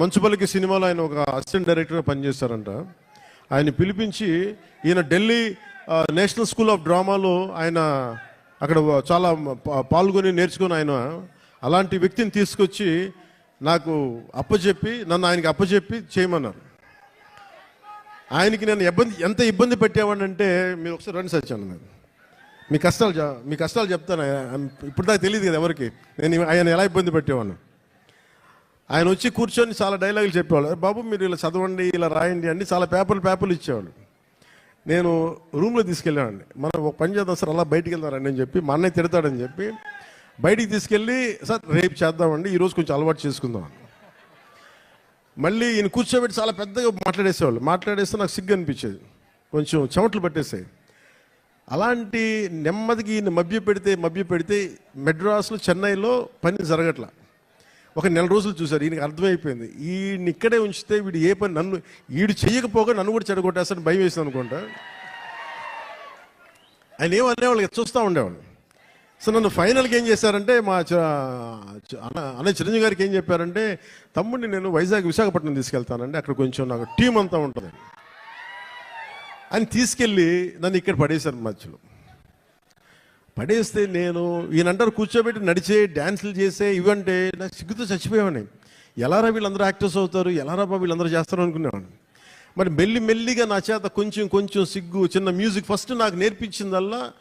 మంచుపల్లికి సినిమాలో ఆయన ఒక అసిస్టెంట్ డైరెక్టర్గా పనిచేశారంట ఆయన పిలిపించి ఈయన ఢిల్లీ నేషనల్ స్కూల్ ఆఫ్ డ్రామాలో ఆయన అక్కడ చాలా పాల్గొని నేర్చుకుని ఆయన. అలాంటి వ్యక్తిని తీసుకొచ్చి నాకు అప్పచెప్పి నన్ను ఆయనకి అప్పచెప్పి చేయమన్నారు. ఆయనకి నేను ఇబ్బంది ఎంత ఇబ్బంది పెట్టేవాడినంటే మీరు ఒకసారి రండి సచ్చాను నేను మీ కష్టాలు మీ కష్టాలు చెప్తాను. ఇప్పుడు దాకా తెలియదు కదా ఎవరికి. నేను ఆయన ఎలా ఇబ్బంది పెట్టేవాడిని? ఆయన వచ్చి కూర్చొని చాలా డైలాగులు చెప్పేవాళ్ళు. బాబు మీరు ఇలా చదవండి ఇలా రాయండి అని చాలా పేపర్లు పేపర్లు ఇచ్చేవాళ్ళు. నేను రూమ్లో తీసుకెళ్ళానండి. మనం ఒక పని చేద్దాం సార్ అలా బయటికి వెళ్తారండి అని చెప్పి మా అన్నయ్య తిడతాడని చెప్పి బయటికి తీసుకెళ్ళి సార్ రేపు చేద్దామండి ఈరోజు కొంచెం అలవాటు చేసుకుందాం మళ్ళీ ఈయన కూర్చోబెట్టి చాలా పెద్దగా మాట్లాడేసేవాళ్ళు. మాట్లాడేస్తే నాకు సిగ్గు అనిపించేది. కొంచెం చెమట్లు పట్టేసాయి. అలాంటి నెమ్మదికి ఈయన మభ్య పెడితే మభ్య పెడితే మెడ్రాస్లో చెన్నైలో పని జరగట్లా. ఒక నెల రోజులు చూశారు ఈయనకి అర్థమైపోయింది. ఈయన ఇక్కడే ఉంచితే వీడు ఏ పని నన్ను వీడు చేయకపోగా నన్ను కూడా చెడగొట్టేస్తాను భయం వేసింది అనుకుంటా. ఆయన ఏమనేవాళ్ళు చూస్తూ ఉండేవాళ్ళు. సో నన్ను ఫైనల్గా ఏం చేశారంటే మా చ- అన్న అన్నయ్య చిరంజీవి గారికి ఏం చెప్పారంటే తమ్ముడిని నేను వైజాగ్ విశాఖపట్నం తీసుకెళ్తానండి అక్కడ కొంచెం నాకు టీం అంతా ఉంటుంది. అని తీసుకెళ్ళి నన్ను ఇక్కడ పడేశారు మధ్యలో. పడేస్తే నేను ఈయనంటారు కూర్చోబెట్టి నడిచే డ్యాన్సులు చేసే ఇవంటే నాకు సిగ్గుతో చచ్చిపోయేవాడిని. ఎలారా వీళ్ళందరూ యాక్టర్స్ అవుతారు? ఎలారా బాబు వీళ్ళందరూ చేస్తారు అనుకునేవాడిని. మరి మెల్లి మెల్లిగా నా చేత కొంచెం కొంచెం సిగ్గు చిన్న మ్యూజిక్ ఫస్ట్ నాకు నేర్పించిందల్లా